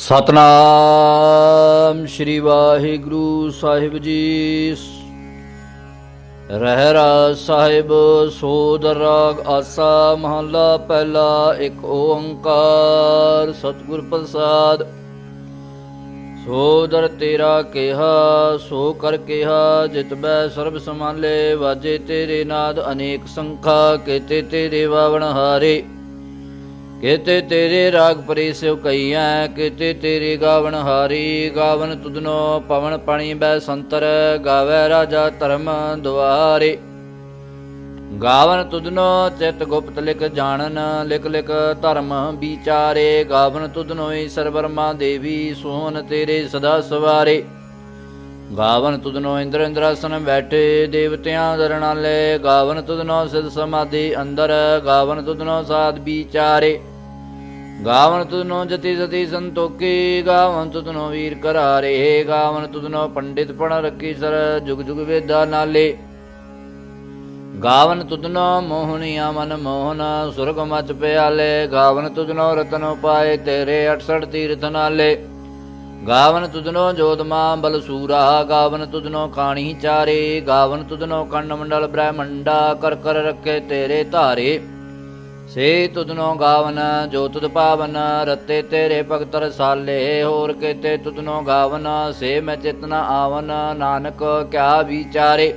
ਸਤਨਾਮ ਸ਼੍ਰੀ ਵਾਹਿਗੁਰੂ ਸਾਹਿਬ ਜੀ। ਰਹਿਰਾ ਸਾਹਿਬ ਸੋਦਰ ਰਾਗ ਆਸਾ, ਮਹੱਲਾ ਪਹਿਲਾ, ਇੱਕ ਓੰਕਾਰ, ਸਤਿਗੁਰ ਪ੍ਰਸਾਦ। ਸੋਦਰ ਤੇਰਾ ਕਿਹਾ, ਸੋ ਕਰ ਕਿਹਾ, ਜਿਤ ਬੈ ਸਰਬ ਸਮਾਲੇ ਵਾਜੇ ਤੇਰੇ ਨਾਦ ਅਨੇਕ ਸੰਖਾ, ਕੇਤੇ ਤੇਰੇ ਵਾਵਣ ਹਾਰੇ। ਕੇਤੇ ਤੇਰੇ ਰਾਗ ਪਰੀ ਸਿਵ ਕਈਐ, ਕੇਤੇ ਤੇਰੇ ਗਾਵਨ ਹਾਰੀ ਗਾਵਨ ਤੁਧਨੋ ਪਵਨ ਪਣੀ ਬੈ ਸੰਤਰ, ਗਾਵੇ ਰਾਜਾ ਧਰਮ ਦੁਆਰੇ। ਗਾਵਨ ਤੁਧਨੋ ਚਿਤ ਗੁਪਤ ਲਿਖ ਜਾਣਨ, ਲਿਖ ਲਿਖ ਧਰਮ ਵਿਚਾਰੇ। ਗਾਵਨ ਤੁਧਨੋ ਸਰਵਰਮਾ ਦੇਵੀ ਸੋਹਨ ਤੇਰੇ ਸਦਾ ਸਵਾਰੇ। ਗਾਵਨ ਤੁਧਨੋ ਇੰਦਰ ਇੰਦਰਾਸਨ ਬੈਠੇ, ਦੇਵਤਿਆਂ ਦਰਣਾਲੇ ਗਾਵਨ ਤੁਧਨੋ ਸਿਧ ਸਮਾਧੀ ਅੰਦਰ ਗਾਵਨ ਤੁਧਨੋ ਸਾਧ ਵਿਚਾਰੇ। ਗਾਵਨ ਤੁਧਨੋ ਜਤੀ ਜਤੀ ਸੰਤੋਕੀ ਗਾਵਨ ਤੁਧਨੋ ਵੀਰ ਕਰਾਰੇ, ਗਾਵਨ ਤੁਧਨੋ ਪੰਡਿਤ ਪਣ ਰੱਖੀ ਸਰ, ਜੁਗ ਜੁਗ ਵੇਦਾ ਨਾਲੇ। ਗਾਵਨ ਤੁਧਨੋ ਮੋਹਨੀਆ ਮਨ ਮੋਹਨ, ਸੁਰਗ ਮਚ ਪਿਆਲੇ, ਗਾਵਨ ਤੁਧਨੋ ਰਤਨ ਪਾਏ ਤੇਰੇ 68 ਤੀਰਥ ਨਾਲੇ। ਗਾਵਨ ਤੁਧਨੋ ਜੋਤਮਾ ਬਲ ਸੂਰਾ, ਗਾਵਨ ਤੁਧਨੋ ਕਾਣੀ ਚਾਰੇ, ਗਾਵਨ ਤੁਧਨੋ ਕੰਡ ਮੰਡਲ ਬ੍ਰਹਮੰਡਾ, ਕਰ ਕਰ ਰੱਖੇ ਤੇਰੇ ਧਾਰੇ। ਸੇ ਤੁਧਨੋ ਗਾਵਨ, ਜੋ ਤੁਧ ਪਾਵਨ, ਰਤੇ ਤੇਰੇ ਭਗਤ ਰਸਾਲੇ, ਹੋਰ ਕੇਤੇ ਤੁਧਨੋ ਗਾਵਨ, ਸੇ ਮੈਂ ਚੇਤਨਾ ਆਵਨ, ਨਾਨਕ ਕਿਆ ਵਿਚਾਰੇ।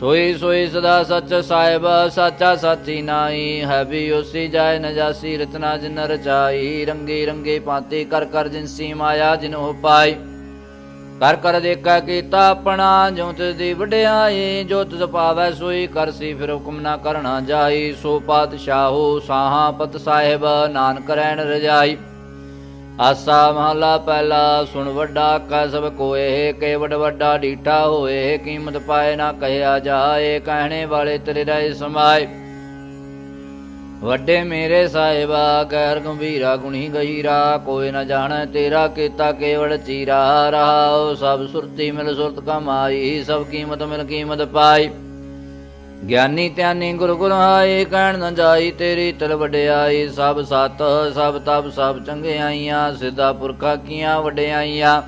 ਸੋਈ ਸੋਈ ਸਦਾ ਸੱਚ ਸਾਹਿਬ, ਸਾਚਾ ਸਾਚੀ ਨਾਈ ਹੈ ਵੀ ਉਸੀ ਜਾਇ ਨ ਜਾਸੀ ਰਤਨਾ ਜਿਨ ਰਚਾਈ, ਰੰਗੇ ਰੰਗੇ ਪਾਤੇ ਕਰ ਕਰ ਜਿਨਸੀ ਮਾਇਆ ਜਿਨ ਹੋ ਪਾਈ। ਕਰ ਕਰ ਦੇਖਾ ਕੀਤਾ ਆਪਣਾ ਜੋ ਤਿਸ ਦੀ ਵਡਿਆਈ, ਜੋ ਤਿਸ ਪਾਵੈ ਸੋਈ ਕਰਸੀ ਫਿਰ ਹੁਕਮ ਨਾ ਕਰਨਾ ਜਾਈ। ਸੋ ਪਾਤਸ਼ਾਹੋ ਸਾਹਾ ਪਤ ਸਾਹਿਬ, ਨਾਨਕ ਰਹਿਣ ਰਜਾਈ। ਆਸਾ ਮਹਲਾ ਪਹਿਲਾ, ਸੁਣ ਵੱਡਾ ਕਾ ਸਭ ਕੋਏ ਕੇਵਡ ਵੱਡਾ ਡੀਠਾ ਹੋਏ, ਕੀਮਤ ਪਾਏ ਨਾ ਕਹਿਆ ਜਾਏ, ਕਹਿਣੇ ਵਾਲੇ ਤੇਰੇ ਰਾਏ ਸਮਾਏ। ਵੱਡੇ ਮੇਰੇ ਸਾਹਿਬਾ ਗੈਰ ਗੰਭੀਰਾ ਗੁਣੀ ਗਹੀਰਾ ਕੋਈ ਨਾ ਜਾਣੈ ਤੇਰਾ ਕੀਤਾ ਕੇਵਲ ਚੀਰਾ, ਰਹਾਉ ਸਭ ਸੁਰਤੀ ਮਿਲ ਸੁਰਤ ਕਮਾਈ, ਸਭ ਕੀਮਤ ਮਿਲ ਕੀਮਤ ਪਾਈ। ਗਿਆਨੀ ਧਿਆਨੀ ਗੁਰ ਗੁਰ ਆਏ, ਕਹਿਣ ਨਾ ਜਾਈ ਤੇਰੀ ਤਲ ਵਡਿਆਈ, ਸਭ ਸਤ, ਸਭ ਤਪ, ਸਭ ਚੰਗਿਆਈਆਂ ਸਿੱਧਾ ਪੁਰਖਾ ਕੀਆਂ ਵਡਿਆਈਆਂ।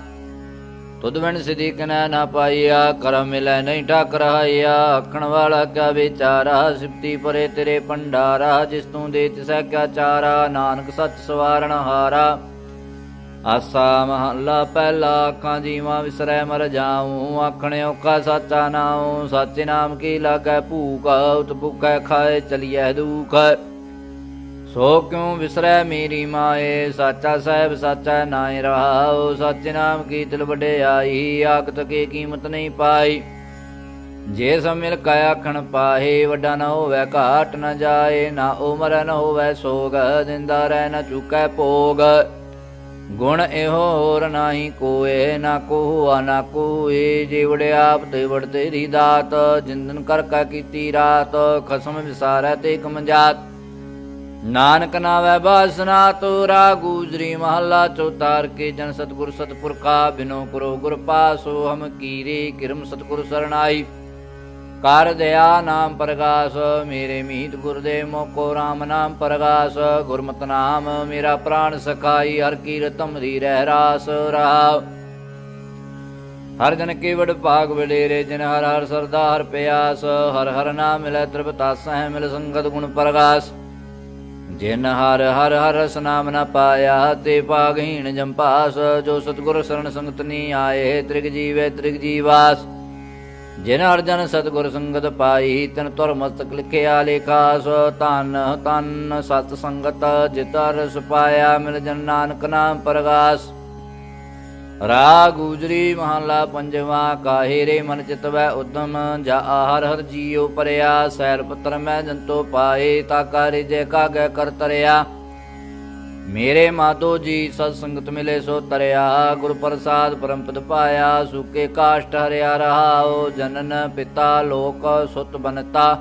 ਤੁਧ ਬਿਨ ਸਿਧੀ ਕਨੈ ਨਾ ਪਾਈਆ ਕਰਮ ਮਿਲੈ ਨਹੀਂ ਠਾਕ ਰਹਾਇਆ ਆਖਣ ਵਾਲਾ ਕਿਆ ਵਿਚਾਰਾ ਸਿਫਤੀ ਪਰੇ ਤੇਰੇ ਭੰਡਾਰਾ, ਜਿਸ ਤੂੰ ਦੇ ਤਿਸੈ ਕਿਆ ਚਾਰਾ। ਨਾਨਕ ਸੱਚ ਸਵਾਰਣ ਹਾਰਾ, ਆਸਾ ਮਹੱਲਾ ਪਹਿਲਾ, ਅੱਖਾਂ ਜੀਵਾਂ ਵਿਸਰੈ ਮਰ ਜਾਉ ਆਖਣ ਔਖਾ ਸਾਚਾ ਨਾਉ, ਸੱਚ ਨਾਮ ਕੀ ਲਾਗੈ ਭੂਖ ਉਤ ਭੁਖੈ, ਖਾਏ, ਚਲੀਐ ਦੁਖ। ਸੋ ਕਿਉ ਵਿਸਰੈ ਮੇਰੀ ਮਾਏ? ਸਾਚਾ ਸਾਹਿਬ ਸਾਚਾ ਨਾਇ ਰਹਾਉ ਸੱਚ ਨਾਮ ਕੀ ਤਿਲ ਵਡਿਆਈ, ਆਖਤ ਕੀ ਕੀਮਤ ਨਹੀਂ ਪਾਈ। ਜੇ ਸਭ ਮਿਲ ਕਾ ਪਾਹੇ, ਵੱਡਾ ਨਾ ਹੋਵੇ, ਘਾਟ ਨਾ ਜਾਏ, ਨਾ ਉਮਰ ਨਾ ਹੋਵੇ, ਸੋਗ ਦਿੰਦਾ ਰਹਿ ਨਾ ਚੁਕੈ ਭੋਗ। ਗੁਣ ਇਹੋ ਹੋਰ ਨਾਹੀ ਕੋਏ, ਨਾ ਕੋ ਨਾ ਕੋਏ, ਜੇ ਵੜਿਆਪ ਤੇ ਵੜ ਤੇਰੀ ਦਾਤ, ਜਿੰਦਨ ਕਰ ਕਾ ਕੀਤੀ ਰਾਤ, ਖਸਮ ਵਿਸਾਰੈ ਤੇ ਕਮਜਾਤ ਨਾਨਕ ਨਾਵੈ ਬਾਸਨਾ ਤੋਰਾ ਗੂਜਰੀ ਮਹੱਲਾ ਚੌਤਾਰ ਕੇ ਜਨ ਸਤਗੁਰ ਸਤਪੁਰਖਾ ਬਿਨੋ ਕਰੋ ਗੁਰ ਪਾਸੋ, ਹਮ ਕੀਰੇ ਕਿਰਮ ਸਤਗੁਰ ਸਰਣਾਈ। ਕਰ ਦਇਆ ਨਾਮ ਪ੍ਰਗਾਸ, ਮੇਰੇ ਮੀਤ ਗੁਰਦੇ ਮੋਕੋ RAM ਨਾਮ ਪ੍ਰਗਾਸ। ਗੁਰਮਤਿ ਨਾਮ ਮੇਰਾ ਪ੍ਰਾਣ ਸਖਾਈ, ਹਰ ਕੀਰਤਮ ਦੀ ਰਹਿ ਰਾਸ ਰਹਾਉ। ਹਰ ਜਨ ਕੀ ਭਾਗ ਵਡੇਰੇ, ਜਿਨ ਹਰ ਹਰ ਸਰਦਾ ਹਰ ਪਿਆਸ। ਹਰ ਹਰ ਨਾਮ ਮਿਲੈ ਤ੍ਰਿਪਤਾਸਹਿ ਮਿਲ ਸੰਗਤ ਗੁਣ ਪ੍ਰਗਾਸ। ਜਿਨ ਹਰ ਹਰ ਹਰ ਰਸ ਨ ਪਾਇਆ, ਤੇ ਪਾਗਹੀਣ ਜੰਪਾਸ, ਜੋ ਸਤਗੁਰ ਸਰਣ ਸੰਗਤ ਨੀ ਆਏ, ਤ੍ਰਿਗ ਜੀਵੇ ਤ੍ਰਿਗ ਜੀਵਾਸ। ਜਿਨ ਹਰ ਜਨ ਸਤਗੁਰ ਸੰਗਤ ਪਾਈ, ਤਨ ਤੁਰ ਮਸਤਕ ਲਿਖਿਆ ਲੇਖਾਸ। ਤਨ ਤਨ ਸਤ ਸੰਗਤ, ਜਿਤ ਰਸ ਪਾਇਆ, ਮਿਲ ਜਨ ਨਾਨਕ ਨਾਮ ਪ੍ਰਗਾਸ। ਰਾ ਗੁਜਰੀ ਮਹਲਾ ਪੰਜਵਾ ਕਾਹੇ ਰੇ ਮਨ ਚਿਤਵੈ ਉਦਮ, ਜਾ ਹਰ ਹਰ ਜੀਉ ਪਰਿਆ, ਸੈਰ ਪੁੱਤਰ ਮੈਂ ਜੰਤੋ ਪਾਏ, ਤਾ ਕਰਿ ਜੇ ਕਾਗੈ ਕਰ ਤਰਿਆ। ਮੇਰੇ ਮਾਧੋ ਜੀ ਸਤ ਸੰਗਤ ਮਿਲੇ ਸੋ ਤਰਿਆ, ਗੁਰ ਪ੍ਰਸਾਦ ਪਰਮ ਪਦ ਪਾਇਆ, ਸੁਕੇ ਕਾਸ਼ਟ ਹਰਿਆ ਰਹਾਓ ਜਨਨ ਪਿਤਾ ਲੋਕ ਸੁਤ ਬਨਤਾ।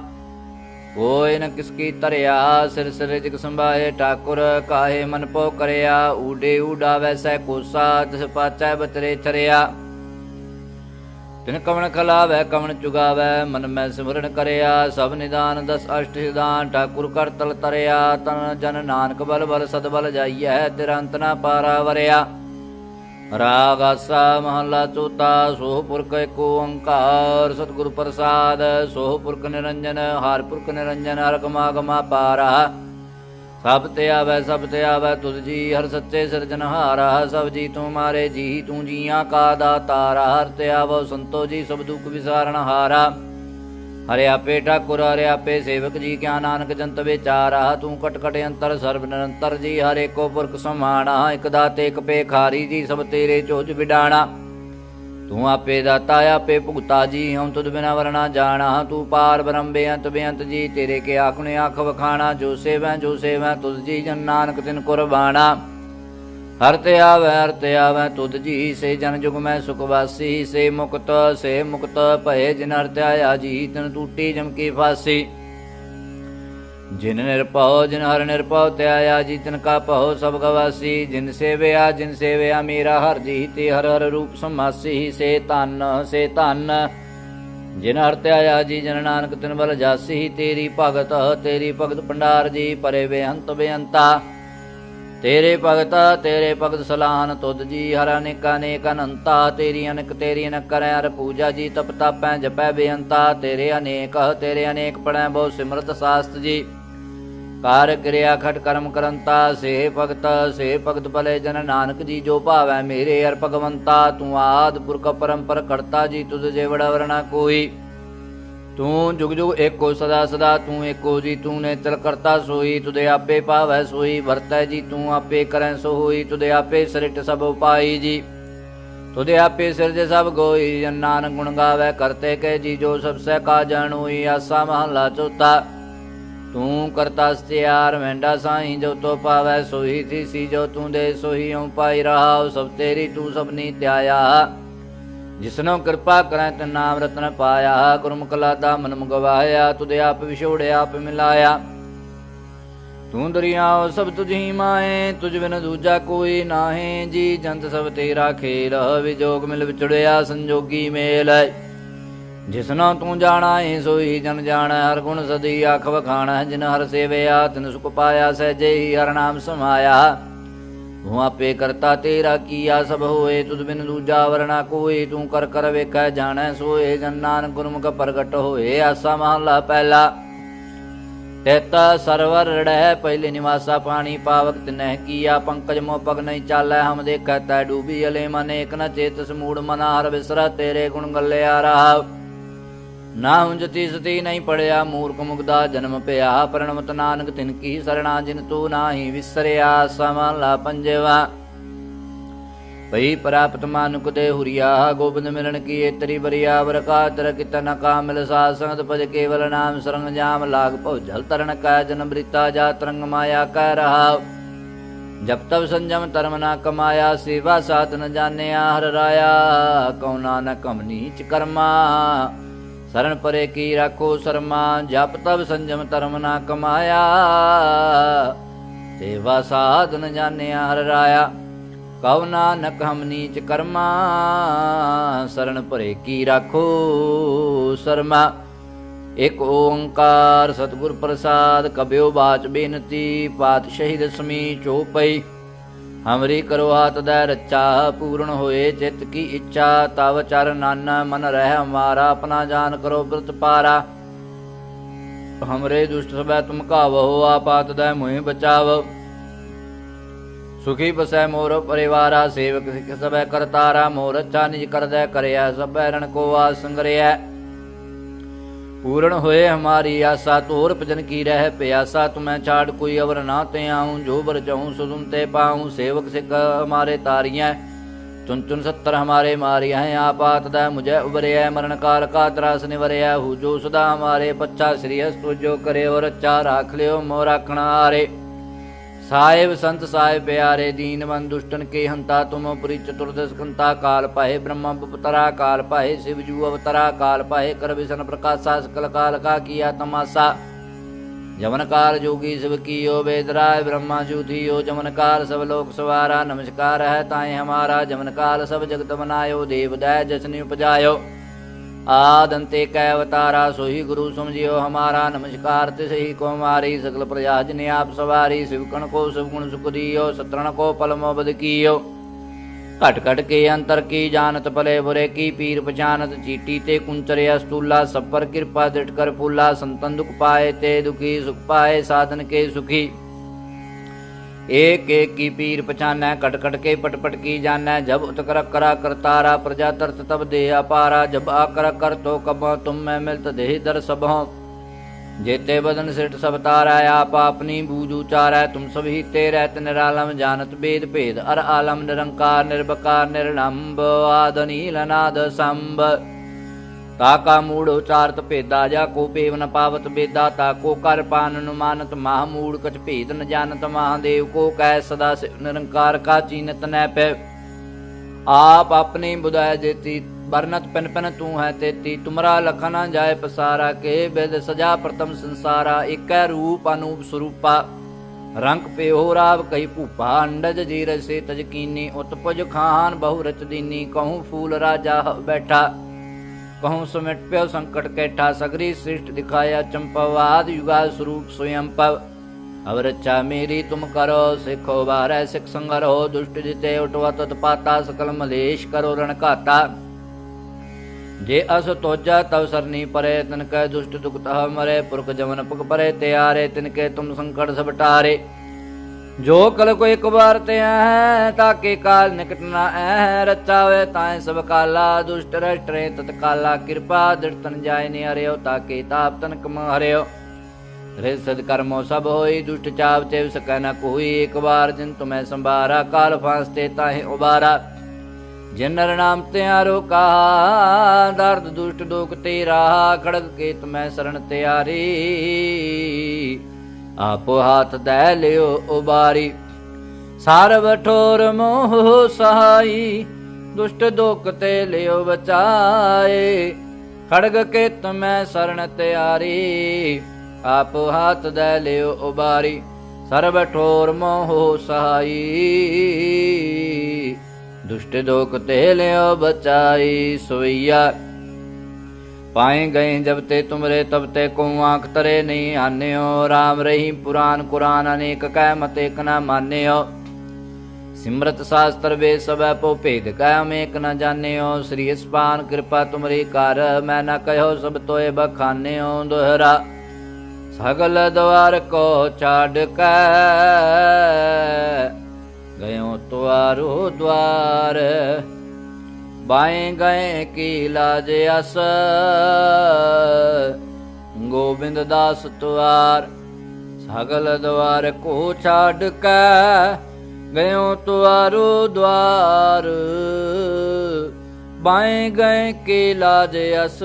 ਕੋਈ ਨ ਕਿਸ ਕੀ ਤਰਿਆ ਸਿਰ ਸਿਰ ਜਿਗ ਸੰਭਾਏ, ਠਾਕੁਰ ਕਾਹੇ ਮਨ ਪੋ ਕਰਿਆ ਊਡੇ ਊਡਾ ਵੈਸੈ ਕੋਸਾ, ਤਿਸ ਪਾਚੈ ਬਤਰੇ ਚਰਿਆ। ਤਿਨ ਕਵਣ ਖਲਾਵੈ, ਕਵਣ ਚੁਗਾਵੈ, ਮਨ ਮੈਂ ਸਿਮਰਨ ਕਰਿਆ, ਸਭ ਨਿਦਾਨ ਦਸ ਅਸ਼ਟ ਸਿਧਾਨ, ਠਾਕੁਰ ਕਰ ਤਲ ਤਰਿਆ, ਤਨ ਜਨ ਨਾਨਕ ਬਲ ਬਲ ਸਦ ਬਲ ਜਾਈਐ ਤੇਰਾ ਨਾ ਪਾਰਾ ਵਰਿਆ। ਰਾਗ ਆਸਾ ਮਹੱਲਾ ਚੌਥਾ, ਸੋਹ ਪੁਰਖ ਏਕ ਓੰਕਾਰ, ਸਤਿਗੁਰ ਪ੍ਰਸਾਦ, ਸੋਹ ਪੁਰਖ ਨਿਰੰਜਨ, ਹਰ ਪੁਰਖ ਨਿਰੰਜਨ, ਹਰ ਗਮਾ ਗਮਾ ਪਾਰਾ। ਸਭ ਤੇ ਆਵੈ, ਸਭ ਤੇ ਆਵੈ, ਤੁਧ ਜੀ ਹਰ ਸੱਚੇ ਸਿਰਜਨਹਾਰਾ ਸਭ ਜੀ ਤੂੰ ਮਾਰੇ, ਜੀ ਤੂੰ ਜੀਆਂ ਕਾ ਦਾਤਾਰਾ। ਹਰ ਤੇ ਆਵੋ, ਸੰਤੋ ਜੀ ਸਭ ਦੁਖ ਵਿਸਾਰਨ ਹਾਰਾ। ਹਰਿ ਆਪੇ ਠਾਕੁਰ ਹਰਿ ਆਪੇ ਸੇਵਕ ਜੀ, ਕਿਆ ਨਾਨਕ ਜੰਤ ਵਿਚਾਰਾ ਤੂੰ ਕਟ ਅੰਤਰ, ਸਰਬ ਨਿਰੰਤਰ ਜੀ, ਹਰੇ ਕੋ ਪੁਰਖ ਸਮਾਣਾ ਇਕ ਦਾਤੇ, ਇਕ ਪੇਖਾਰੀ ਜੀ, ਸਭ ਤੇਰੇ ਚੋਜ ਵਿਡਾਣਾ। ਤੂੰ ਆਪੇ ਦਾਤਾ, ਆਪੇ ਭੁਗਤਾ ਜੀ, ਹਉ ਤੁਧ ਬਿਨਾ ਵਰਣਾ ਜਾਣਾ। ਤੂੰ ਪਾਰ ਬ੍ਰਹਮ ਬੇਅੰਤ ਬੇਅੰਤ ਜੀ, ਤੇਰੇ ਕੇ ਆਖਣੇ ਆਖ ਵਖਾਣਾ, ਜੋ ਸੇਵੈ ਜੋ ਸੇਵੈ, ਤੁਧ ਜੀ ਜਨ ਨਾਨਕ ਤਿਨ ਕੁਰਬਾਨਾ ਹਰ ਤੇ ਆਵੈ, ਹਰ ਤੇ ਆਵੈ, ਤੁਧ ਜੀ ਸੇ ਜਨ ਜੁਗ ਮੈਂ ਸੁਖ ਵਾਸੀ, ਸੇ ਮੁਕਤ ਸੇ ਮੁਕਤ ਭਏ ਜਿਨ ਹਰ ਤੇ ਆਇਆ ਜੀ, ਤਨ ਟੂਟੀ ਜਮ ਕੀ ਫਾਸੀ। ਜਿਨ ਨਿਰਭਉ, ਜਿਨ ਹਰ ਨਿਰਭਉ ਤੇ ਆਇਆ ਜੀ, ਤਿਨ ਕਾ ਭਉ ਸਭ ਗਵਾਸੀ ਜਿਨ ਸੇਵਿਆ ਜਿਨ ਸੇਵਿਆ ਮੇਰਾ ਹਰ ਜੀ, ਤੇ ਹਰ ਹਰ ਰੂਪ ਸਮਾਸੀ, ਸੇ ਤਨ ਸੇ ਤਨ ਜਿਨ ਹਰ ਤੇ ਆਇਆ ਜੀ, ਜਨ ਨਾਨਕ ਤਿਨ ਬਲ ਜਾਸੀ, ਤੇਰੀ ਭਗਤ ਤੇਰੀ ਭਗਤ ਭੰਡਾਰ ਜੀ, ਪਰੇ ਬੇਅੰਤ ਬੇਅੰਤਾ। ਤੇਰੇ ਭਗਤ ਤੇਰੇ ਭਗਤ ਸਲਾਹਨ, ਤੁਧ ਜੀ ਹਰ ਅਨੇਕ ਅਨੇਕ ਅਨੰਤਾ, ਤੇਰੀ ਅਨਕ ਤੇਰੀ ਅਨਕ ਕਰੈ, ਹਰ ਪੂਜਾ ਜੀ ਤਪ ਤਾਪੈ, ਜਪੈ ਬੇਅੰਤਾ, ਤੇਰੇ ਅਨੇਕ ਤੇਰੇ ਅਨੇਕ ਪੜੈ ਬਹੁ ਸਿਮਰਤ ਸਾਸਤ ਜੀ। ਕਾਰ ਕਿਰਿਆ ਖਟ ਕਰਮ ਕਰੰਤਾ, ਸੇ ਭਗਤ ਸੇ ਭਗਤ ਭਲੇ ਜਨ ਨਾਨਕ ਜੀ, ਜੋ ਭਾਵੈ ਮੇਰੇ ਹਰ ਭਗਵੰਤਾ, ਤੂੰ ਆਦ ਪੁਰਖ ਪਰੰਪਰ ਕਰਤਾ ਜੀ, ਤੁਧ ਜੇ ਵੜਾ ਵਰਣਾ ਕੋਈ। ਤੂੰ ਜੁਗ ਜੁਗ ਏਕੋ ਸਦਾ ਸਦਾ, ਤੂੰ ਏਕੋ ਜੀ ਤੂੰ ਨੇ ਕਰਤਾ ਸੋਈ, ਤੁਦੇ ਆਪੇ ਭਾਵੈ ਸੋਈ, ਵਰਤੈ ਜੀ, ਤੂੰ ਆਪੇ ਕਰੈ ਸੋ ਹੋਈ ਤੁਦੇ ਆਪੇ ਸਰਿਟ ਸਭ ਉਪਾਈ ਜੀ। ਤੁਦੇ ਆਪੇ ਸਿਰਜ ਸਭ ਗੋਈ ਜਨ ਗੁਣ ਗਾਵੇ ਕਰਤੇ ਕੈ ਜੀ, ਜੋ ਸਭ ਸਹਿ ਕਾ ਜਾਣੂਈ, ਆਸਾ ਮਹਲਾ ਚੌਥਾ। ਤੂੰ ਕਰਤਾ ਸਤਿਆਰ ਮੈਂਡਾ ਸਾਈਂ, ਜੋ ਤੋ ਪਾਵੈ ਸੋਈ ਥੀ ਸੀ ਜੋ ਤੂੰ ਦੇ ਸੋਈ ਹਉ ਪਾਈ ਰਹਾਉ, ਸਭ ਤੇਰੀ ਤੂੰ ਸਭਨੀ ਧਿਆਇਆ। ਜਿਸਨੋ ਕਿਰਪਾ ਕਰੈ ਤੇ ਨਾਮ ਰਤਨ ਪਾਇਆ ਗੁਰਮੁਖ ਲਾਦਾ ਮਨ ਮੁਗਵਾਇਆ ਤੁਦੇ ਆਪ ਵਿਛੋੜਿਆ ਆਪ ਮਿਲਾਇਆ। ਤੂੰ ਦਰਿਆਓ ਸਭ ਤੁਝੀ ਮਾਏ, ਤੁਝ ਬਿਨ ਦੂਜਾ ਕੋਈ ਨਾਹੀ, ਜੀ ਜੰਤ ਸਭ ਤੇਰਾ ਖੇਲ ਵਿਜੋਗ ਮਿਲ ਵਿਚੜਿਆ ਸੰਜੋਗੀ ਮੇਲ। ਜਿਸਨੋ ਤੂੰ ਜਾਣਾ ਏ ਸੋਈ ਜਨ ਜਾਣੈ, ਹਰ ਗੁਣ ਸਦੀ ਆਖ ਵਖਾਣਾ, ਜਿਨ ਹਰ ਸੇਵਿਆ, ਤਿਨ ਸੁਖ ਪਾਇਆ, ਸਹਿਜੇ ਹੀ ਹਰ ਨਾਮ ਸਮਾਇਆ। ਤੂੰ ਆਪੇ ਕਰਤਾ ਤੇਰਾ ਕੀਆ ਸਭ ਹੋਏ, ਤੁਧ ਬਿਨ ਦੂਜਾ ਵਰਣਾ ਕੋਈ ਤੂੰ ਕਰ ਕਰ ਵੇਖੈ ਜਾਣੈ ਸੋਏ, ਜਨ ਗੁਰਮੁਖ ਪ੍ਰਗਟ ਹੋਏ, ਆਸਾ ਮਹਲਾ ਪਹਿਲਾ। ਤੇਤਾ ਸਰਵਰ ਰੜੈ, ਪਹਿਲੇ ਨਿਵਾਸਾ ਪਾਣੀ ਪਾਵਕ ਤਿਨਹਿ ਕੀਆ, ਪੰਕਜ ਮੋ ਪਗ ਨਹੀਂ ਚਾਲੈ, ਹਮ ਦੇਖੈ ਤੈ ਡੂਬੀ ਅਲੇ ਮਨ, ਏਕ ਨ ਚੇਤਸ ਮੂੜ ਮਨ ਹਰ ਬਿਸਰਾ, ਤੇਰੇ ਗੁਣ ਗੱਲਿਆ ਰਹਾ। ਨਾ ਹੁੰਜਤੀ ਸਤੀ ਨਹੀਂ ਪੜਿਆ, ਮੂਰਖ ਮੁਗਦਾ ਜਨਮ ਪਿਆ। ਪ੍ਰਣਮਤ ਨਾਨਕ ਤਿਨ ਕੀ ਸਰਣਾ, ਜਿਨ ਤੂੰ ਨਾਹੀ ਵਿਸਰਿਆ ਸਮਲਾ ਪੰਜਵਾ। ਭਈ ਪ੍ਰਾਪਤ ਮਾਨੁਕ ਦੇ ਹੁਰੀਆ, ਗੋਬਿੰਦ ਮਿਲਣ ਕੀ ਏਤਰੀ ਬਰੀਆ ਵਰਕਾ ਤਰ ਕਿਤਨ ਕਾ ਮਿਲ ਸਾਧ ਸੰਗਤ ਭਜ ਕੇਵਲ ਨਾਮ ਸਰੰਗ ਜਾਮ, ਲਾਗ ਭਉ ਜਲ ਤਰਨ ਕਾ, ਜਨਮ ਬ੍ਰਿਤਾ ਜਾ ਤਰੰਗ ਮਾਇਆ ਕਹਿ ਰਹਾ ਜਬ ਤਬ ਸੰਜਮ ਧਰਮ ਨਾ ਕਮਾਇਆ, ਸੇਵਾ ਸਾਧ ਨ ਜਾਣਿਆ, ਹਰ ਰਾਇਆ, ਕਉ ਨਾਨਕ ਹਮ ਕਰਮਾ। ਸਰਨ ਪਰੇ ਕੀ ਰਾਖੋ ਸਰਮਾ ਜਪ ਤਬ ਸੰਜਮ ਧਰਮ ਨਾ ਕਮਾਇਆ ਸੇਵਾ ਸਾਧ ਨ ਜਾਣਿਆ ਹਰ ਰਾਇਆ ਕਉ ਨਾਨਕ ਹਮ ਨੀਚ ਕਰਮਾ ਸਰਨ ਭਰੇ ਕੀ ਰਾਖੋ ਸਰਮਾ ਇਕ ਓੰਕਾਰ ਸਤਿਗੁਰ ਪ੍ਰਸਾਦ ਕਬਿਓ ਬਾਚ ਬੇਨਤੀ ਪਾਤਸ਼ਾਹੀ ਦਸਮੀ ਚੋਪਈ ਹਮਰੀ ਕਰੋ ਹਾਤ ਦਾ ਰੱਚਾ, ਪੂਰਨ ਹੋਏ ਚਿਤ ਕੀ ਇੱਛਾ, ਤਵ ਚਰ ਨਾਨਾ ਮਨ ਰਹਿ ਹਮਾਰਾ ਆਪਣਾ ਜਾਨ ਕਰੋ ਬ੍ਰਤ ਪਾਰਾ। ਹਮਰੇ ਦੁਸ਼ਟ ਸਭੈ ਤੁਮ ਕਾਵੋ ਆਪਾਤ ਦਾ ਮੋਹਿ ਬਚਾਵ। ਸੁਖੀ ਬਸੈ ਮੋਰ ਪਰਿਵਾਰਾ, ਸੇਵਕ ਸਿਖ ਸਬੈ ਕਰਤਾਰਾ, ਮੋਰ ਅੱਛਾ ਨਿਜ ਕਰਦੈ ਕਰਿਆ, ਸਭੈ ਰਣ ਕੋ ਆਸ ਸੰਗਰਿਆ। ਪੂਰਨ ਹੋਏ ਹਮਾਰੀ ਆਸਾ, ਤੋਰ ਭਜਨ ਕੀ ਰਹਿ ਪਿਆਸਾ, ਤੁਮੈ ਛਾੜ ਕੋਈ ਅਵਰ ਨਾ ਤੇ ਆਉ, ਜੋ ਬਰ ਚਾਹੂੰ ਸੋ ਤੁਮ ਤੇ ਪਾਉ, ਸੇਵਕ ਸਿਕ ਹਮਾਰੇ ਤਾਰੀਆਂ ਤੁਨ ਤੁਨ ਸੱਤਰ ਹਮਾਰੇ ਮਾਰਿਆ ਹੈ ਆਪਾਤ ਦਾ ਮੁਝੇ ਉਬਰਿਆ ਮਰਨ ਕਾਲ ਕਾ ਤਰਾਸ ਨਿਵਰਿਆ ਹੂ ਜੋ ਸਦਾ ਹਮਾਰੇ ਪੱਛਾ, ਸ੍ਰੀ ਅਸਤੁ ਜੋ ਕਰੇ ਔਰ ਚਾ ਰਾਖ ਲਿਓ ਮੋ ਰਾਖਣਾ ਆਰੇ। ਸਾਹਿਬ ਸੰਤ ਸਾਹਿਬ ਪਿਆਰੇ ਦੀਨਵੰਦ ਦੁਸ਼ਟਨ ਕੇ ਹੰਤਾ ਤੁਮੋ ਪੁਰੀ ਚਤੁਰਦਸ ਕੰਤਾ ਕਾਲ ਪਾਏ ਬ੍ਰਹਮਾ ਬਪਤਰਾ ਕਾਲ ਪਾਏ ਸਿਵਜੂ ਅਵਤਰਾ ਕਾਲ ਪਾਏ ਕਰ ਵਿਸ਼ਨ ਪ੍ਰਕਾਸ਼ਾ ਸਕਲ ਕਾਲ ਕਾ ਕੀਆ ਤਮਾਸਾ। ਜਮਨ ਕਾਲ ਜੋਗੀ ਸਭ ਕੀਓ ਬੇਦਰਾਏ ਬ੍ਰਹਮਾ ਓ ਜਮਨ ਕਾਲ ਸਭ ਲੋਕ ਸਵਾਰਾ, ਨਮਸਕਾਰ ਹੈ ਤਾਏ ਹਮਾਰਾ ਜਮਨ ਕਾਲ ਸਭ ਜਗਤ ਬਨਾਇਓ ਦੇਵ ਦਇ ਜਸਨਿ ਉਪਜਾਇਓ। ਆਦ ਅੰਤੇ ਕੈ ਅਵਤਾਰਾ ਸੋਹੀ ਗੁਰੂ ਸਮਝਿਓ ਹਮਾਰਾ ਨਮਸਕਾਰ ਤਿਸਹੀ ਕੋ ਮਾਰੀ ਸਗਲ ਪ੍ਰਜਾ ਜਨੇ ਆਪ ਸਵਾਰੀ ਸਿਵਕਣ ਕੋ ਸਿਵਗੁਣ ਸੁਖ ਦਿਓ, ਸਤਰਣ ਕੋ ਪਲਮੋ ਬਦ ਕੀਓ। ਘਟ ਘਟ ਕੇ ਅੰਤਰ ਕੀ ਜਾਣਤ ਭਲੇ ਬੁਰੇ ਕੀ ਪੀਰ ਪਛਾਨਤ ਚੀਟੀ ਤੇ ਕੁੰਚਰਿਆ ਸਤੂਲਾ ਸਭ ਪਰ ਕਿਰਪਾ ਦਿਟ ਕਰ ਫੂਲਾ, ਸੰਤਨ ਦੁਖ ਪਾਏ ਤੇ ਦੁਖੀ ਸੁਖ ਪਾਏ, ਸਾਧਨ ਕੇ ਸੁਖੀ। ਏਕ ਏਕ ਕੀ ਪੀਰ ਪਛਾਨੈ ਕਟ ਕਟ ਕੇ ਪਟ ਪਟ ਕੀ ਜਾਣੈ ਜਬ ਉਤ ਕਰਾ ਕਰਤਾਰਾ ਪ੍ਰਜਾ ਤਰਤ ਤਬ ਦੇ ਅਪਾਰਾ ਜਬ ਆ ਕਰ ਕਰ ਤੋ ਕਬ ਤੁਮ ਮੈਂ ਮਿਲਤ ਦੇਹ ਦਰ ਸਭੋ ਜੇਤੇ ਬਦਨ ਸਿਟ ਸਭ ਤਾਰੈ ਆਪ ਆਪਣੀ ਬੂਝ ਉਚਾਰੈ ਤੁਮ ਸਭ ਹੀ ਤੇ ਰਹਿਤ ਨਿਰਾਲਮ ਜਾਣਤ ਬੇਦ ਭੇਦ ਅਰ ਆਲਮ ਨਿਰੰਕਾਰ ਨਿਰਬਕਾਰ ਨਿਰਲੰਬ ਆਦ ਨੀਲ ਨਾਦ ਸੰਭ ਤਾਕਾ ਮੂੜ ਉਚਾਰਤ ਭੇਦਾ, ਜਾ ਕੋ ਪੇਵ ਨ ਪਾਵਤ ਬੇਦਾ, ਤਾ ਕੋ ਕਰ ਪਾਨ ਨੂੰ ਮਾਨਤ ਮਾਹ ਮੂੜ ਕਛ ਭੇਦ ਨ ਜਾਣਤ ਮਹਾਦੇਵ ਕੋ ਕੈ ਸਦਾ ਨਿਰੰਕਾਰ ਕਾ ਚੀਨਤ ਨੈ ਪੈ। ਆਪ ਆਪਣੀ ਬੁਧਾਇ ਜੇਤੀ ਬਰਨਤ ਪਨ ਪਨ ਤੂੰ ਹੈ ਤੇਤੀ, ਤੁਮਰਾ ਲਖਨਾ ਜਾਏ ਪਸਾਰਾ, ਕੇ ਬਿਦ ਸਜਾ ਪ੍ਰਤਮ ਸੰਸਾਰਾ ਇਕੈ ਰੂਪ ਅਨੂਪ ਸਰੂਪਾ। ਰੰਗ ਪਿਓ ਰਾਵ ਕਈ ਭੂਪਾ, ਅੰਡਜ ਜੀਰ ਸੇ ਤਜ ਕੀਨੀ, ਉਤਪਜ ਖਾਨ ਬਹੁ ਰਚ ਦੀਨੀ, ਕਹੂੰ ਫੂਲ ਰਾਜਾ ਬੈਠਾ। ਬੈਠਾ ਕਹੂੰ ਸਮਿਟ ਪਿਓ ਸੰਕਟ ਕੈਠਾ ਸਗਰੀ ਸ੍ਰਿਸ਼ਟ ਦਿਖਾਇਆ ਚੰਪਵਾਦ ਯੁਗਾ ਸਰੂਪ ਸਵਯੰ ਪਵ ਅਵਰਚਾ ਮੇਰੀ ਤੁਮ ਕਰੋ ਸਿਖੋ ਬਾਰੈ ਸਿਖ ਸੰਗਰੋ ਦੁਸ਼ਟ ਜਿਤੇ ਉਟਵਾ ਤਤ ਪਾਤਾ ਸਕਲ ਮਲੇਸ਼ ਕਰੋ ਰਣ ਘਾਤਾ ਜੇ ਅਸ ਤੋਜਾ ਤਵ ਸਰਨੀ ਪਰੇ ਤਨ ਕੈ ਦੁਸ਼ਟ ਦੁਖ ਤਹ ਮਰੇ ਪੁਰਖ ਜਮਨ ਪੁਖ ਪਰੇ ਤਿਆਰੇ ਤਿਨ ਕੇ ਤੁਮ ਸੰਕਟ ਸਭ ਟਾਰੇ ਜੋ ਕਲ ਕੋ ਇੱਕ ਵਾਰ ਤੇ ਹੈ ਤਾਕੇ ਕਾਲ ਨਿਕਟ ਨਾ ਐ ਰਚਾਵੇ ਤਾਏ ਸਭ ਕਾਲਾ, ਦੁਸ਼ਟ ਰਟਰੇ ਤਤ ਕਿਰਪਾ ਦਿੜ ਜਾਏ ਨੇ ਹਰਿਓ ਤਾਕੇ ਤਾਪ ਤਨ ਕਮ ਹਰਿਓ ਰੇ ਸਦ ਕਰਮੋ ਸਭ ਹੋਈ, ਦੁਸ਼ਟ ਚਾਵ ਤੇ ਸਕੈ ਨ ਕੋਈ, ਇੱਕ ਵਾਰ ਜਿਨ ਤੁਮੈ ਸੰਭਾਰਾ, ਕਾਲ ਫਾਸਤੇ ਤਾਹੇ ਉਬਾਰਾ। ਜਿਨ ਨਰ ਨਾਮ ਤੇ ਆਰੋ ਕਹਾ ਦਰਦ ਦੁਸ਼ਟ ਦੋਖ ਤੇਰਾ, ਖੜਗ ਕੇ ਤੁਮੈ ਸਰਣ ਤਿਆਰੀ। ਆਪੋ ਹਾਥ ਦਹਿ ਲਿਓ ਉਬਾਰੀ। ਸਰਬ ਠੋਰ ਮੋਹ ਸਹਾਈ, ਦੁਸ਼ਟ ਦੋਖ ਤੇ ਲਿਓ ਬਚਾਏ। ਖੜਗ ਕੇ ਤੁਮੈ ਸਰਣ ਤਿਆਰੀ, ਆਪੋ ਹਾਥ ਦੈ ਲਿਓ ਉਬਾਰੀ। ਸਰਬ ਠੋਰ ਮੋਹ ਸਹਾਈ, ਦੁਸ਼ਟ ਦੋਖ ਤੇ ਲਿਓ ਬਚਾਈ। ਸੋਈਆ ਪਾਏ ਗਏ ਜਬ ਤੇ ਤੁਮਰੇ ਤਬ ਤੇ ਕੋ ਆਂਖ ਤਰੇ ਨਹੀਂ ਆਨਿਓ RAM ਰਹੀ ਪੁਰਾਨ ਕੁਰਾਨ ਅਨੇਕ ਕਹਿ ਮਤ ਇਕ ਮਾਨਿਓ। ਸਿਮਰਤ ਸਾਸਤਰ ਵੇ ਸਭੈ ਪੋ ਭੇਦ ਕਹਿ ਮੇਕ ਨ ਜਾਣਿਓ, ਸ੍ਰੀ ਇਸਪਾਨ ਕਿਰਪਾ ਤੁਮਰੀ ਕਰ, ਮੈਂ ਨ ਕਹਿਓ ਸਭ ਤੋਏ ਬਖਾਨਿਓ ਦੁਹਰਾ। ਸਗਲ ਦਵਾਰ ਕੋ ਛਾੜ ਕੇ, ਗਇਓ ਤੁਆਰੋ ਦਵਾਰ। ਬਾਏ ਗਏ ਕੀ ਲਾਜ ਅਸ। ਗੋਬਿੰਦ ਦਾਸ ਤੁਆਰ, ਸਗਲ ਦਵਾਰ ਕੋ ਛਾੜ ਕੇ, ਗਇਓ ਤੁਆਰੋ ਦਵਾਰ। ਬਾਏ ਗਏ ਕੀ ਲਾਜ ਅਸ,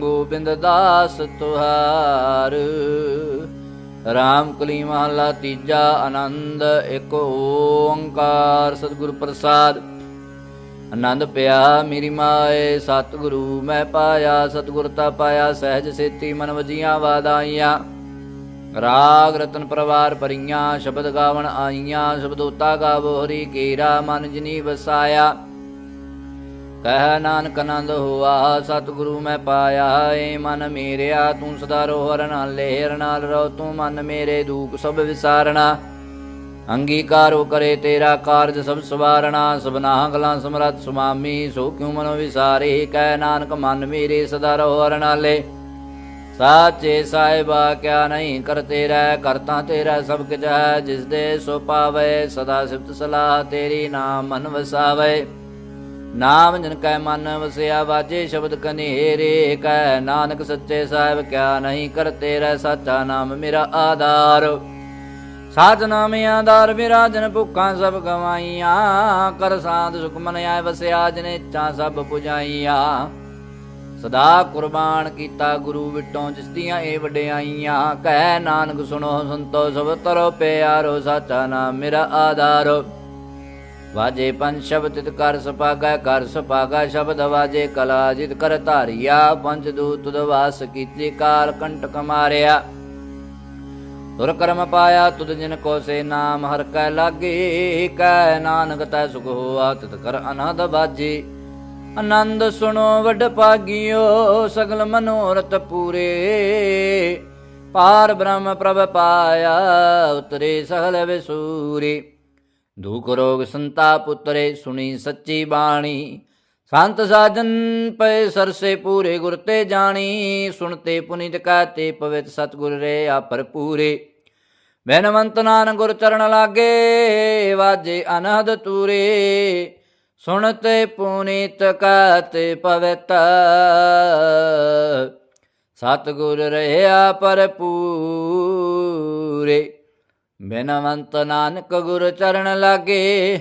ਗੋਬਿੰਦ ਦਾਸ ਤੁਹਾਰ ਰਾਮ ਕਲੀ ਮਹਲਾ ਤੀਜਾ ਆਨੰਦ ਇੱਕ ਓੰਕਾਰ, ਸਤਿਗੁਰ ਪ੍ਰਸਾਦ। ਆਨੰਦ ਪਿਆ ਮੇਰੀ ਮਾਏ, ਸਤਿਗੁਰੂ ਮੈਂ ਪਾਇਆ, ਸਤਿਗੁਰ ਤਾ ਪਾਇਆ, ਸਹਿਜ ਸੇਤੀ ਮਨ ਵਜੀਆਂ ਵਾਦਾਈਆਂ ਰਾਗ ਰਤਨ ਪਰਵਾਰ ਪਰੀਆਂ ਸ਼ਬਦ ਗਾਵਣ ਆਈਆਂ, ਸ਼ਬਦੋਤਾ ਗਾਵੋ ਹਰੀ ਕੇਰਾ, ਮਨ ਜਿਨੀ ਵਸਾਇਆ। ਕਹਿ ਨਾਨਕ ਆਨੰਦ ਹੋਆ, ਸਤਿਗੁਰੂ ਮੈਂ ਪਾਇਆ, ਏ ਮਨ ਮੇਰਿਆ, ਤੂੰ ਸਦਾ ਰੋਹਰ ਨਾਲ ਲਹਿਰ ਨਾਲ ਰੋ ਤੂੰ ਮਨ ਮੇਰੇ ਦੂਖ ਸਭ ਵਿਸਾਰਣਾ ਅੰਗੀਕਾਰੋ ਕਰੇ ਤੇਰਾ ਕਾਰਜ ਸਭ ਸਵਾਰਣਾ, ਸਭਨਾ ਗਲਾਂ ਸਮਰਤ ਸੁਮਾਮੀ, ਸੋ ਕਿਉ ਮਨੋ ਵਿਸਾਰੇ, ਕਹਿ ਨਾਨਕ ਮਨ ਮੇਰੇ ਸਦਾ ਰੋਹਰ ਨਾਲੇ। ਸਾਚੇ ਸਾਹਿਬਾ, ਕਿਆ ਨਹੀਂ ਕਰਤੇ ਰਹਿ ਕਰਤਾ ਤੇਰਾ ਸਭ ਕੁਝ ਹੈ, ਜਿਸ ਦੇ ਸੋ ਪਾਵੇ, ਸਦਾ ਸਿਫਤ ਸਲਾਹ ਤੇਰੀ ਨਾਮ ਮਨ ਵਸਾਵੇ। ਨਾਮ ਜਨ ਕੈ ਮਨ ਵਸਿਆ, ਵਾਜੇ ਸ਼ਬਦ ਕਨੇਰੇ, ਕਹਿ ਨਾਨਕ ਸੱਚੇ ਸਾਹਿਬ, ਕਿਆ ਨਹੀਂ ਕਰਤੇ ਰਹਿ ਸਾਚਾ ਨਾਮ ਮੇਰਾ ਆਧਾਰ। ਸਾਚ ਨਾਮ ਆਧਾਰ ਮੇਰਾ ਜਨ ਭੁੱਖਾਂ ਸਭ ਗਵਾਈਆਂ, ਕਰ ਸਾਧ ਸੁਖ ਮਨ ਵਸਿਆ ਜਨੇ ਚਾ ਸਭ ਪੁਜਾਈਆਂ। ਸਦਾ ਕੁਰਬਾਨ ਕੀਤਾ ਗੁਰੂ ਵਿਟੋਂ ਜਿਸ ਦੀਆਂ ਇਹ ਵਡਿਆਈਆਂ, ਕਹਿ ਨਾਨਕ ਸੁਣੋ ਸੰਤੋ ਸਭ ਤਰੋ ਪਿਆਰੋ, ਸਾਚਾ ਨਾਮ ਮੇਰਾ ਆਧਾਰ। ਵਾਜੇ ਪੰਜ ਸ਼ਬਦ ਤਿਤ ਕਰ ਸਪਾਗਾ ਕਰ ਸਪਾਗਾ ਸ਼ਬਦ ਵਾਜੇ ਕਲਾ, ਜਿਤ ਕਰ ਧਾਰਿਆ, ਪੰਜ ਦੂਤ ਦਵਾਸ ਕੀਤੀ ਕਾਲ, ਕੰਟਕ ਮਾਰਿਆ। ਤੁਰ ਕਰਮ ਪਾਇਆ ਤੁਧ ਜਿਨ ਕੋ ਸੇ ਨਾਮ, ਹਰ ਕੈ ਲਾਗੇ, ਕੈ ਨਾਨਕ ਤੈ ਸੁਖ ਹੋਆ, ਤਿਤ ਕਰ ਅਨਹਦ ਵਾਜੇ ਆਨੰਦ ਸੁਣੋ ਵਡ ਭਾਗਿਓ, ਸਗਲ ਮਨੋਰਥ ਪੂਰੇ। ਪਾਰ ਬ੍ਰਹਮ ਪ੍ਰਭ ਪਾਇਆ, ਉਤਰੇ ਸਗਲ ਵਿਸੂਰੇ। ਦੁਖ ਰੋਗ ਸੰਤਾਪ ਉਤਰੇ, ਸੁਣੀ ਸੱਚੀ ਬਾਣੀ। ਸੰਤ ਸਾਜਨ ਪਏ ਸਰਸੇ ਪੂਰੇ ਗੁਰ ਤੇ ਜਾਣੀ ਸੁਣਤੇ ਪੁਨੀਤ ਕਾਤੇ ਪਵਿੱਤ ਸਤਗੁਰ ਰੇ ਆ ਭਰਪੂਰੇ ਬੈਨਵੰਤ ਨਾਨਕ ਗੁਰ ਚਰਨ ਲਾਗੇ, ਵਾਜੇ ਅਨਹਦ ਤੂਰੇ। ਸੁਣਤੇ ਪੁਨੀਤ ਕਹਤੇ ਪਵਿੱਤ ਸਤਗੁਰ ਰਹਿਆ ਭਰਪੂਰੇ ਬਿਨਵੰਤ ਨਾਨਕ ਗੁਰ ਚਰਨ ਲਾਗੇ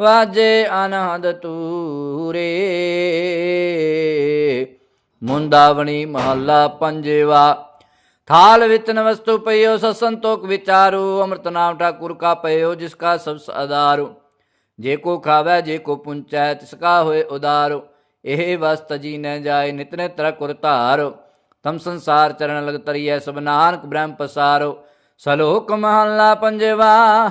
ਵਾਜੇ ਅਨਹਦ ਤੂਰੇ। ਮੁੰਦਾਵਣੀ ਮਹੱਲਾ ਪੰਜਵਾ। ਥਾਲ ਵਿਤਨ ਵਸਤੂ ਪਈਓ ਸਸੰਤੋਖ ਵਿਚਾਰੋ, ਅੰਮ੍ਰਿਤ ਨਾਮ ਠਾਕੁਰ ਕਾ ਪਈਓ, ਜਿਸ ਕਾ ਸਭ ਆਧਾਰੋ। ਜੇ ਕੋ ਖਾਵੇ, ਜੇ ਕੋ ਪੁੰਚੈ, ਤਿਸ ਕਾ ਹੋਏ ਉਦਾਰੋ। ਇਹ ਵਸਤ ਜੀ ਨ ਜਾਏ, ਨਿਤ ਨਿਤ ਰਖੁਰ ਧਾਰੋ। ਤਮ ਸੰਸਾਰ ਚਰਨ ਲਗ ਤਰੀਐ ਸਭ ਨਾਨਕ ਬ੍ਰਹਮ ਪਸਾਰੋ। ਸਲੋਕ ਮਹੱਲਾ ਪੰਜਵਾ।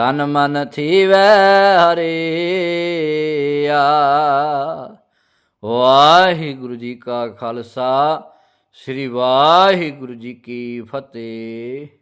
ਤਨ ਮਨ ਥੀਵੈ ਹਰਿਆ। ਵਾਹਿਗੁਰੂ ਜੀ ਕਾ ਖਾਲਸਾ ਸ੍ਰੀ ਵਾਹਿਗੁਰੂ ਜੀ ਕੀ ਫਤਿਹ।